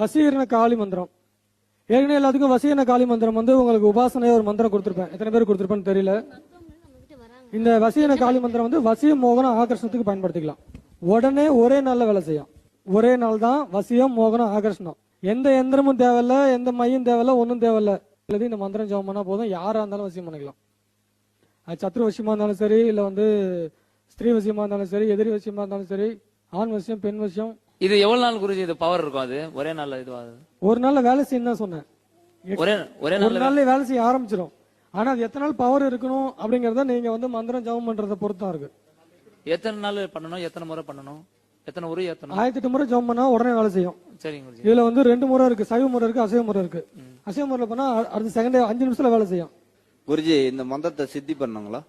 வசீகரண காளி மந்திரம். ஏற்கனவே எல்லாத்துக்கும் வசீகரண காளி மந்திரம் வந்து உங்களுக்கு உபாசனையா ஒரு மந்திரம் கொடுத்துருப்பேன். எத்தனை பேர் கொடுத்துருப்பேன்னு தெரியல. இந்த வசீகரண காளி மந்திரம் வந்து வசியம் மோகனம் ஆகர்ஷணத்துக்கு பயன்படுத்திக்கலாம். உடனே ஒரே நாள்ல வேலை செய்யும். ஒரே நாள் தான் வசியம் மோகனம் ஆகர்ஷணம். எந்த எந்திரமும் தேவையில்ல எந்த மையம் தேவையில்ல ஒன்றும் தேவையில்ல. இல்லது இந்த மந்திரம் ஜெபம் பண்ணா போதும். யாரா இருந்தாலும் வசியம் பண்ணிக்கலாம். அது சத்ரு வசியமா இருந்தாலும் சரி இல்ல வந்து ஸ்திரீ வசியமா இருந்தாலும் சரி எதிரி வசியமா இருந்தாலும் சரி ஆண் வசியம் பெண் வசியம் இது எவ்வளவு நாள் குருஜி இது பவர் இருக்கும் அது? ஒரே நாள்ல இதுவாகுது ஒரு நாள்ல வேலை செய்யணும் தான் சொன்னேன். ஒரே ஒரே ஒரு நாள்ல நாள்ல வேலை செய்ய ஆரம்பிச்சிடும் ஆனா அது எத்தனை நாள் பவர் இருக்கணும் அப்படிங்கறத நீங்க வந்து மந்திரம் ஜெபம் பண்றத பொறுத்து தான் இருக்கு. எத்தனை நாள் பண்ணணும்? எத்தனை முறை பண்ணணும்? எத்தனை உரு ஏத்தணும்? ஆயிரத்தி எட்டு முறை ஜெபம் பண்ணா உடனே வேலை செய்யும். சரிங்க குருஜி. இதுல வந்து ரெண்டு முறை இருக்கு சைவ முறை இருக்கு அசைவ முறை இருக்கு. அசைவ முறையில பண்ணா அடுத்த செகண்ட் அஞ்சு நிமிஷத்துல வேலை செய்யும். குருஜி இந்த மந்திரத்தை சித்தி பண்ணுங்களா?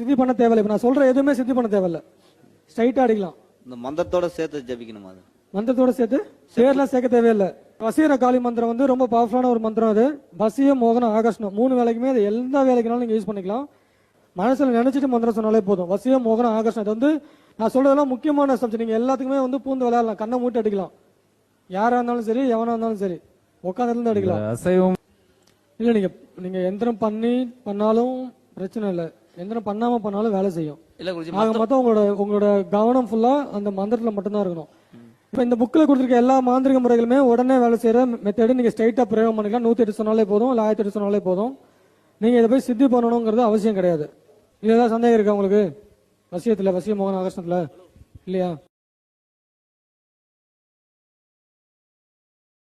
சித்தி பண்ண தேவையில்லை. இப்ப நான் சொல்ற எதுவுமே சித்தி பண்ண தேவையில்ல. ஸ்ட்ரைட்டா அடிக்கலாம். இந்த மந்திரத்தோட சேர்த்து ஜபிக்கணுமா அது? மந்திரத்தோட சேர்த்து பேர்லாம் சேர்க்க தேவையில்லை. வசீர காளி மந்திரம் வந்து ரொம்ப பவர்ஃபுல்லான ஒரு மந்திரம் அது. வசிய மோகனம் ஆகர்ஷணம் மூணு வேலைக்குமே அது எந்த வேலைக்குனாலும் நீங்க யூஸ் பண்ணிக்கலாம். மனசுல நினைச்சிட்டு மந்திரம் சொன்னாலே போதும். வசிய மோகனம் ஆகர்ஷணம் இது வந்து நான் சொல்றதெல்லாம் முக்கியமான சப்ஜெக்ட் நீங்க எல்லாத்துக்குமே வந்து பூந்து விளையாடலாம். கண்ணை மூட்டு அடிக்கலாம். யாரா இருந்தாலும் சரி எவனா இருந்தாலும் சரி உட்காந்துல இருந்து அடிக்கலாம். அசைவம். இல்ல நீங்க நீங்க எந்திரம் பண்ணி பண்ணாலும் பிரச்சனை இல்லை. எந்திரம் பண்ணாம பண்ணாலும் வேலை செய்யும். இல்ல குருஜி ஆக மொத்தம் உங்களோட உங்களோட கவனம் ஃபுல்லா அந்த மந்திரத்துல மட்டும்தான் இருக்கணும். இப்போ இந்த புக்கில் கொடுத்துருக்க எல்லா மாந்திரிக முறைகளுமே உடனே வேலை செய்கிற மெத்தடு நீங்கள் ஸ்ட்ரைட்டாக பிரயோகம் பண்ணிக்கலாம். நூற்றி எட்டு சொன்னாலே போதும் இல்லை ஆயிரத்தி எட்டு சொன்னாலே போதும். நீங்கள் இதை போய் சித்தி பண்ணணுங்கிறது அவசியம் கிடையாது. இல்லை ஏதாவது சந்தேகம் இருக்கா உங்களுக்கு? வசியத்தில் வசிய மோகன் ஆகர்ஷணத்துல? இல்லையா?